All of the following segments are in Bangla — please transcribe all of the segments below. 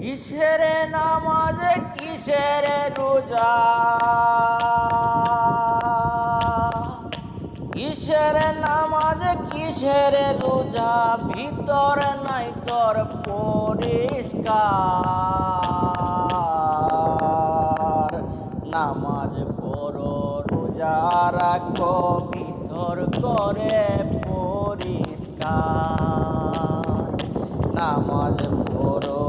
কিসের নামাজ, কিসের রোজা? কিসের নামাজ, কিসের রোজা? ভিতর নাই তোর পরিষ্কার। নামাজ পড়ো, রোজা রাখো, ভিতর করে পরিষ্কার। নামাজ পড়ো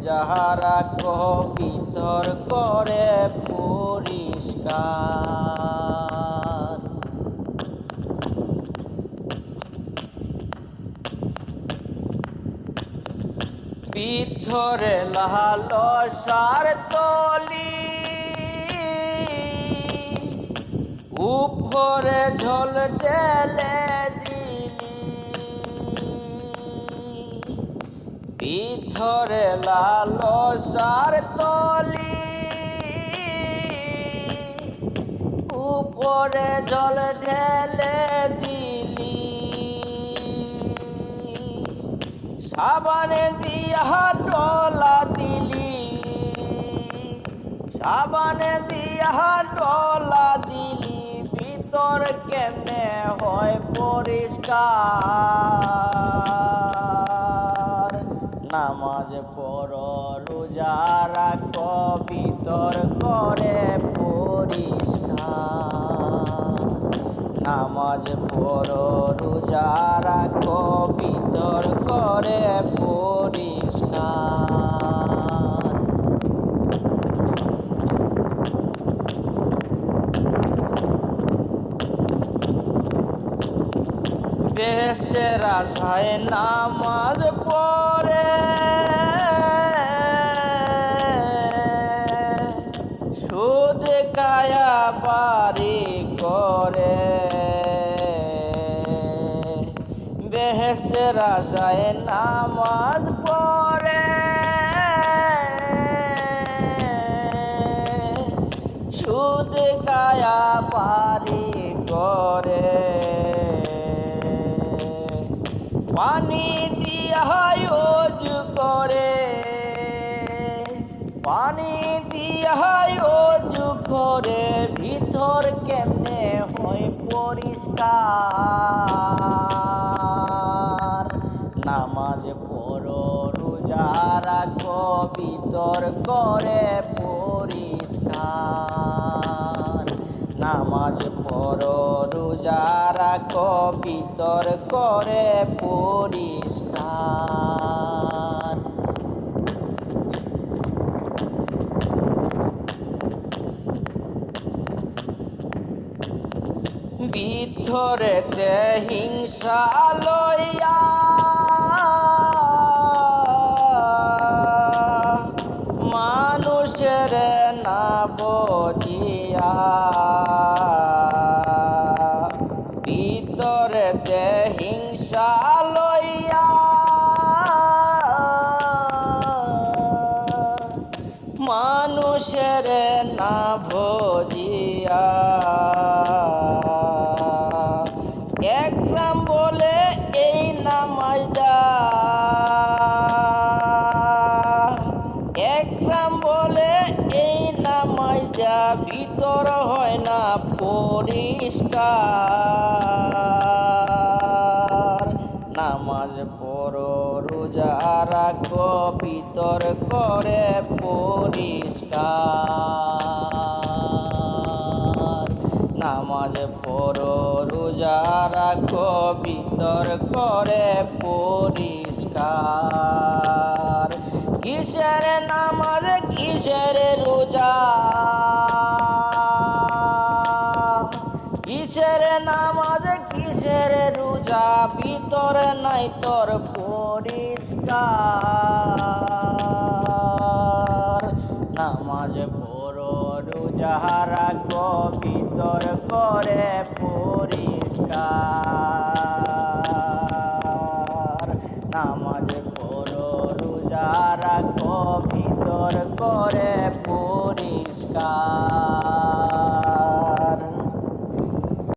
রোজা রাখো ভিতর করে পরিষ্কার। ভিতরে লালো সার তলি উপরে ঝোল ঢেলে ভিতরে লালো সার তলি। উপরে জল ঢেলে দিলি। সাবানে দিয়া ডলা দিলি। সাবানে দিয়া ডলা দিলি। ভিতর কেমনে হয় পরিষ্কার? নামাজ পর রোজারা কবিতর করে পরিষ্কার। নামাজ পড়ো রোজারা কবিতর করে পরিষ্কার। বেহেস্তের আশায় নামাজ পড়ে। সুদ কায়া বাড়ি করে। বেহেস্তের আশায় নামাজ পড়ে। সুদ কায়া বাড়ি করে। পানি দিয়া অজু করে। পানি দিয়া অজু করে, ভিতর কেমনে হয় পরিষ্কার? নামাজ পড়ো, রোজা রাখো, ভিতর করে পরিষ্কার। নামাজ পড়ো রোজা রাখো ভিতর করে পরিষ্কার। ভিতরেতে হিংসা লইয়া মানুষের না ভজিয়া। এক নাম বলে এই নামাজটা এক নাম বলে এই নামাজটা ভিতর হয় না পরিষ্কার। নামাজ পড়ো। রাখো ভিতর করে পরিষ্কার। নামাজ পড়ো রোজা রাখো ভিতর করে পরিষ্কার। কিসের নামাজ, কিসের রোজা? কিসের নামাজ কিসের রোজা ভিতরে নাই তোর পরিষ্কার। নামাজ পড়ো, রোজা রাখো, ভিতর করে পরিষ্কার। নামাজ পড়ো, রোজা রাখো, ভিতর করে পরিষ্কার।